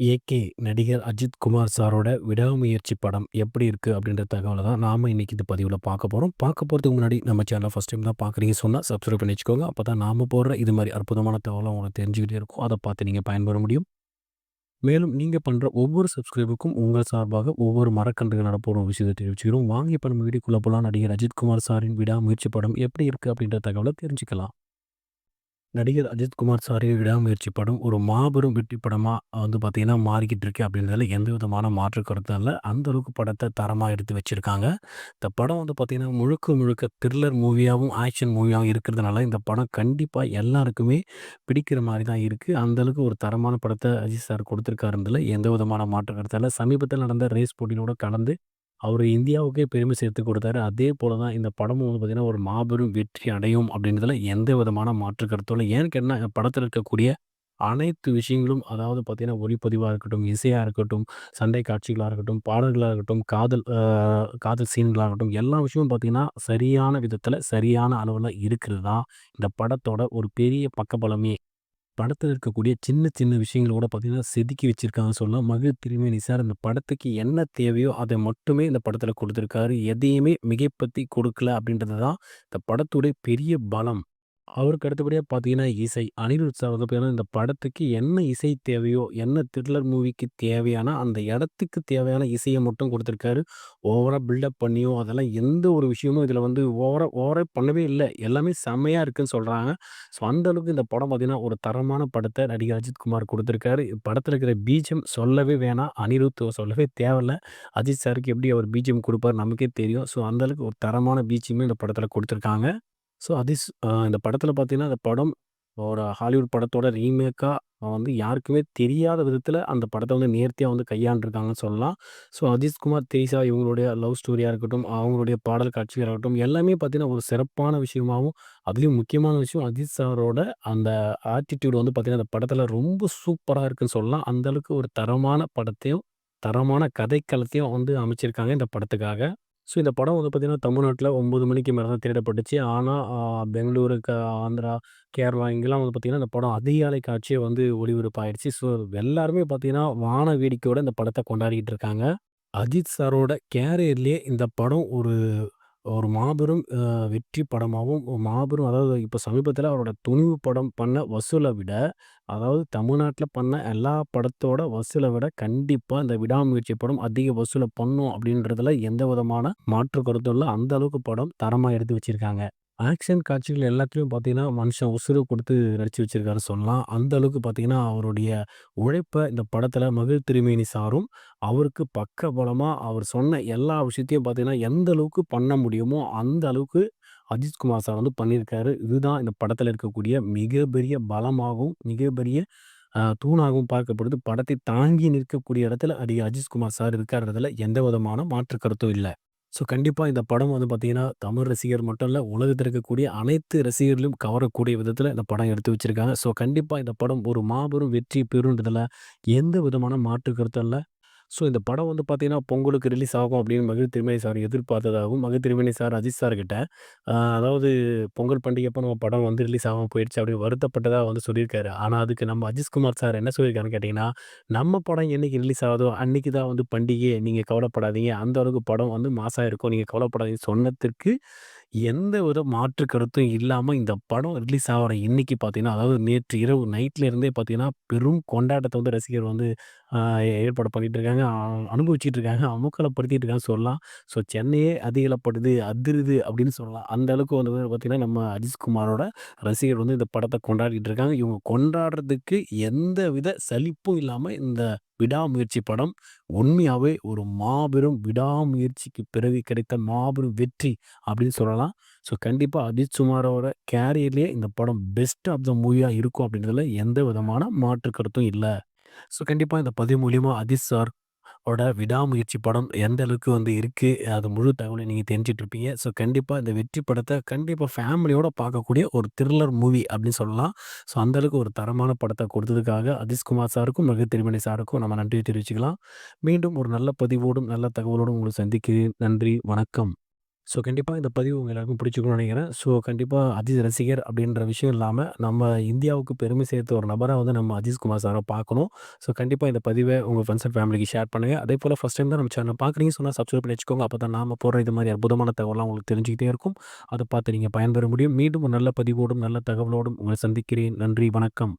AK நடிகர் அஜித் குமார் சாரோட விடாமுயற்சி படம் எப்படி இருக்குது அப்படின்ற தகவலை தான் நாம இன்னைக்கு இந்த பதிவில் பார்க்க போகிறோம் பார்க்க போகிறதுக்கு முன்னாடி நம்ம சேனலை ஃபஸ்ட் டைம் தான் பார்க்குறீங்க சொன்னால் சப்ஸ்கிரைப் பண்ணி வச்சுக்கோங்க. அப்போ தான் நாம் போடுற இது மாதிரி அற்புதமான தகவலை உங்களுக்கு தெரிஞ்சுக்கிட்டே இருக்கும். அதை பார்த்து நீங்கள் பயன்பெற முடியும். மேலும் நீங்கள் பண்ணுற ஒவ்வொரு சப்ஸ்கிரைபுக்கும் உங்கள் சார்பாக ஒவ்வொரு மரக்கன்றுகள் நடப்போகிற விஷயத்தை தெரிவிச்சுக்கிறோம். வாங்கி இப்போ நம்ம வீடியோக்குள்ளே போகலாம் நடிகர் அஜித் குமார் சாரின் விடாமுயற்சி படம் எப்படி இருக்குது அப்படின்ற தகவலை தெரிஞ்சுக்கலாம். நடிகர் அஜித்குமார் சாரி விடாமுயற்சி படம் ஒரு மாபெரும் வெற்றி படமாக வந்து பார்த்திங்கன்னா மாறிக்கிட்டு இருக்கு அப்படின்றதுல எந்த விதமான மாற்று கருத்தும் இல்லை. அந்த அளவுக்கு படத்தை தரமாக எடுத்து வச்சுருக்காங்க. இந்த படம் வந்து பார்த்திங்கன்னா முழுக்க முழுக்க த்ரில்லர் மூவியாகவும் ஆக்ஷன் மூவியாகவும் இருக்கிறதுனால இந்த படம் கண்டிப்பாக எல்லாருக்குமே பிடிக்கிற மாதிரி தான் இருக்குது அந்தளவுக்கு ஒரு தரமான படத்தை அஜித் சார் கொடுத்துருக்காருன்றதுல எந்த விதமான மாற்று கருத்தும் இல்லை. சமீபத்தில் நடந்த ரேஸ் போட்டியிலோட கலந்து அவர் இந்தியாவுக்கே பெருமை சேர்த்து கொடுத்தாரு. அதே போல தான் இந்த படமும் வந்து பார்த்திங்கன்னா ஒரு மாபெரும் வெற்றி அடையும் அப்படின்றதுல எந்த விதமான மாற்று கருத்தும் இல்லை. ஏன்னு கேட்டால் படத்தில் இருக்கக்கூடிய அனைத்து விஷயங்களும் அதாவது பார்த்திங்கன்னா ஒளிப்பதிவாக இருக்கட்டும் இசையாக இருக்கட்டும் சண்டை காட்சிகளாக இருக்கட்டும் பாடல்களாக இருக்கட்டும் காதல் காதல் சீன்களாக இருக்கட்டும் எல்லா விஷயமும் பார்த்திங்கன்னா சரியான விதத்தில் சரியான அளவில் இருக்கிறது தான் இந்த படத்தோட ஒரு பெரிய பக்கபலமே. படத்தில் இருக்கக்கூடிய சின்ன சின்ன விஷயங்களோட பார்த்தீங்கன்னா செதுக்கி வச்சிருக்காங்கன்னு சொல்லலாம். மகிழ் திருமேனி சார் அந்த படத்துக்கு என்ன தேவையோ அதை மட்டுமே இந்த படத்தில் கொடுத்துருக்காரு. எதையுமே மிகைப்படுத்தி கொடுக்கல அப்படின்றது தான் இந்த படத்துடைய பெரிய பலம். அவருக்கு அடுத்தபடியாக பார்த்தீங்கன்னா, இசை. அனிருத் சார் வந்து பார்த்தீங்கன்னா, இந்த படத்துக்கு என்ன இசை தேவையோ, என்ன த்ரில்லர் மூவிக்கு தேவையான அந்த இடத்துக்கு தேவையான இசையை மட்டும் கொடுத்துருக்காரு ஓவராக பில்டப் பண்ணியோ, அதெல்லாம் எந்த ஒரு விஷயமும் இதில் வந்து ஓவராக ஓவராக பண்ணவே இல்லை எல்லாமே செம்மையாக இருக்குன்னு சொல்கிறாங்க ஸோ, அந்த அளவுக்கு இந்த படம் பார்த்தீங்கன்னா, ஒரு தரமான படத்தை நடிகர் அஜித் குமார் கொடுத்துருக்காரு படத்தில் இருக்கிற பீஜம் சொல்லவே வேணாம். அனிருத் சொல்லவே தேவையில்லை அஜித் சாருக்கு எப்படி அவர் பீஜம் கொடுப்பார் நமக்கே தெரியும். ஸோ, அந்த அளவுக்கு ஒரு தரமான பிஜிஎம்மே இந்த படத்தில் கொடுத்துருக்காங்க ஸோ அதிஸ் இந்த படத்துல பார்த்தீங்கன்னா, அந்த படம் ஒரு ஹாலிவுட் படத்தோட ரீமேக்கா வந்து யாருக்குமே தெரியாத விதத்துல அந்த படத்த வந்து நேர்த்தியா வந்து கையாண்டுருக்காங்கன்னு சொல்லலாம். ஸோ அஜித்குமார், திரிஷா இவங்களுடைய லவ் ஸ்டோரியா இருக்கட்டும், அவங்களுடைய பாடல் காட்சிகளா இருக்கட்டும், எல்லாமே பார்த்தீங்கன்னா, ஒரு சிறப்பான விஷயமாவும், அதுலேயும் முக்கியமான விஷயம் அஜித் சாரோட அந்த ஆட்டிட்யூட் வந்து பார்த்தீங்கன்னா, அந்த படத்துல ரொம்ப சூப்பரா இருக்குன்னு சொல்லலாம். அந்த அளவுக்கு ஒரு தரமான படத்தையும், தரமான கதைக்களத்தையும் வந்து அமைச்சிருக்காங்க இந்த படத்துக்காக. ஸோ இந்த படம் வந்து பார்த்தீங்கன்னா, தமிழ்நாட்டில் ஒம்பது மணிக்கு மேலே தான் திரையிடப்பட்டுச்சு. ஆனால் பெங்களூரு, க ஆந்திரா, கேரளா இங்கெல்லாம் வந்து பார்த்திங்கன்னா இந்த படம் அதிகாலை காட்சியே வந்து ஒளிபரப்பாயிடுச்சு ஸோ எல்லாருமே பார்த்திங்கன்னா வான வேடிக்கையோட இந்த படத்தை கொண்டாடிக்கிட்டு இருக்காங்க. அஜித் சாரோட கேரியர்லேயே இந்த படம் ஒரு ஒரு மாபெரும் அ வெற்றி படமாவும், மாபெரும் அதாவது இப்போ சமீபத்தில அவரோட துணிவு படம் பண்ண வசூல விட, அதாவது தமிழ்நாட்டில் பண்ண எல்லா படத்தோட வசூல விட கண்டிப்பா இந்த விடாமுயற்சி படம் அதிக வசூல பண்ணும் அப்படின்றதுல எந்த விதமான மாற்று கருத்தும் இல்ல. அந்த அளவுக்கு படம் தரமா எடுத்து வச்சிருக்காங்க. ஆக்ஷன் காட்சிகள் எல்லாத்துலயும் பார்த்தீங்கன்னா, மனுஷன் உசுர குடுத்து நடிச்சு வச்சிருக்காரு சொல்லலாம். அந்த அளவுக்கு பார்த்தீங்கன்னா, அவருடைய உழைப்ப இந்த படத்துல மகிழ் திருமேனி சாரும், அவருக்கு பக்கபலமா அவர் சொன்ன எல்லா விஷயத்தையும் பார்த்தீங்கன்னா, எந்த அளவுக்கு பண்ண முடியுமோ, அந்த அளவுக்கு அஜித்குமார் சார் வந்து பண்ணியிருக்காரு. இதுதான் இந்த படத்துல இருக்கக்கூடிய மிகப்பெரிய பலமாகவும், மிகப்பெரிய அ தூணாகவும் பார்க்கப்படுது. படத்தை தாங்கி நிற்கக்கூடிய இடத்துல நடிகர் அஜித்குமார் சார் இருக்காருன்றதுல எந்த விதமான மாற்று கருத்தும் இல்ல. ஸோ கண்டிப்பாக இந்த படம் வந்து பார்த்தீங்கன்னா, தமிழ் ரசிகர் மட்டும் இல்லை உலகத்தில் இருக்கக்கூடிய அனைத்து ரசிகர்களையும் கவரக்கூடிய விதத்தில் இந்த படம் எடுத்து வச்சுருக்காங்க. ஸோ கண்டிப்பாக இந்த படம் ஒரு மாபெரும் வெற்றி பெறுன்றதில் எந்த விதமான மாற்று கருத்தும் இல்லை. ஸோ இந்த படம் வந்து பார்த்தீங்கன்னா, பொங்கலுக்கு ரிலீஸ் ஆகும் அப்படின்னு மகிழ் திருமணி சார் எதிர்பார்த்ததாகவும், மகிழ் திருமணி சார் அஜித் சார் கிட்ட அதாவது பொங்கல் பண்டிகைப்போ நம்ம படம் வந்து ரிலீஸ் ஆகாம போயிடுச்சு அப்படின்னு வருத்தப்பட்டதாக வந்து சொல்லியிருக்காரு. ஆனால் அதுக்கு நம்ம அஜித் குமார் சார் என்ன சொல்லியிருக்காருன்னு கேட்டிங்கன்னா நம்ம படம் என்னைக்கு ரிலீஸ் ஆகுதோ அன்றைக்கி தான் வந்து பண்டிகை. நீங்கள் கவலைப்படாதீங்க. அந்த அளவுக்கு படம் வந்து மாசாக இருக்கும். நீங்கள் கவலைப்படாதீங்க சொன்னதற்கு எந்த ஒரு மாற்று கருத்தும் இல்லாம இந்த படம் ரிலீஸ் ஆகுற இன்னைக்கு பார்த்தீங்கன்னா, அதாவது நேற்று இரவு நைட்ல இருந்தே பார்த்தீங்கன்னா, பெரும் கொண்டாட்டத்த வந்து ரசிகர் வந்து அ ஏற்பாடு பண்ணிட்டு இருக்காங்க. அ அனுபவிச்சுட்டு இருக்காங்க. அமக்கலப்படுத்திட்டு இருக்காங்கன்னு சொல்லலாம். ஸோ சென்னையே அதிகலப்படுது, அதிருது அப்படின்னு சொல்லலாம். அந்த அளவுக்கு வந்து பார்த்தீங்கன்னா, நம்ம அஜித் குமாரோட ரசிகர் வந்து இந்த படத்த கொண்டாடிட்டு இருக்காங்க. இவங்க கொண்டாடுறதுக்கு எந்தவித சலிப்பும் இல்லாம இந்த விடாமுயற்சி படம் உண்மையாகவே ஒரு மாபெரும் விடாமுயற்சிக்கு பிறகு கிடைத்த மாபெரும் வெற்றி அப்படின்னு சொல்லலாம். ஸோ கண்டிப்பாக அஜித் சுமாரோட கேரியர்லேயே இந்த படம் பெஸ்ட் ஆஃப் த மூவியாக இருக்கும் அப்படின்றதுல எந்த விதமான மாற்று கருத்தும் இல்லை ஸோ கண்டிப்பாக இந்த பதிவு மூலிமா அஜித் சார் ஓட விடாமுயற்சி படம் எந்த அளவுக்கு வந்து இருக்குது அது முழு தகவலையும் நீங்கள் தெரிஞ்சிட்ருப்பீங்க ஸோ கண்டிப்பாக இந்த வெற்றி படத்தை கண்டிப்பாக ஃபேமிலியோட பார்க்கக்கூடிய ஒரு த்ரில்லர் மூவி அப்படின்னு சொல்லலாம். ஸோ அந்தளவுக்கு ஒரு தரமான படத்தை கொடுத்ததுக்காக அதிஷ்குமார் சாருக்கும், மிக திருமணி சாருக்கும் நம்ம நன்றியை தெரிவிச்சுக்கலாம். மீண்டும் ஒரு நல்ல பதிவோடும், நல்ல தகவலோடும் உங்களை சந்திக்கிறேன். நன்றி, வணக்கம். ஸோ கண்டிப்பாக இந்த பதிவு உங்கள் எல்லாருக்கும் பிடிச்சிக்கணும்னு நினைக்கிறேன். ஸோ கண்டிப்பாக அஜித் ரசிகர் அப்படின்ற விஷயம் இல்லாமல் நம்ம இந்தியாவுக்கு பெருமை சேர்த்த ஒரு நபராக வந்து நம்ம அஜித் குமார் சாரை பார்க்கணும். ஸோ கண்டிப்பாக இந்த பதிவை உங்கள் ஃப்ரெண்ட்ஸ் அண்ட் ஃபேமிலிக்கு ஷேர் பண்ணுவேன் அதே போல் ஃபர்ஸ்ட் டைம் தான் நம்ம சேனல் பார்க்குறீங்க சொன்னால் சப்ஸ்கிரைப் பண்ணி வச்சுக்கோங்க. அப்பதான் நாம போடுற இது மாதிரி அற்புதமான தகவலாம் உங்களுக்கு தெரிஞ்சுக்கிட்டே இருக்கும். அதை பார்த்து நீங்கள் பயன்பெற முடியும். மீண்டும் ஒரு நல்ல பதிவோடும், நல்ல தகவலோடும் உங்களை சந்திக்கிறேன். நன்றி, வணக்கம்.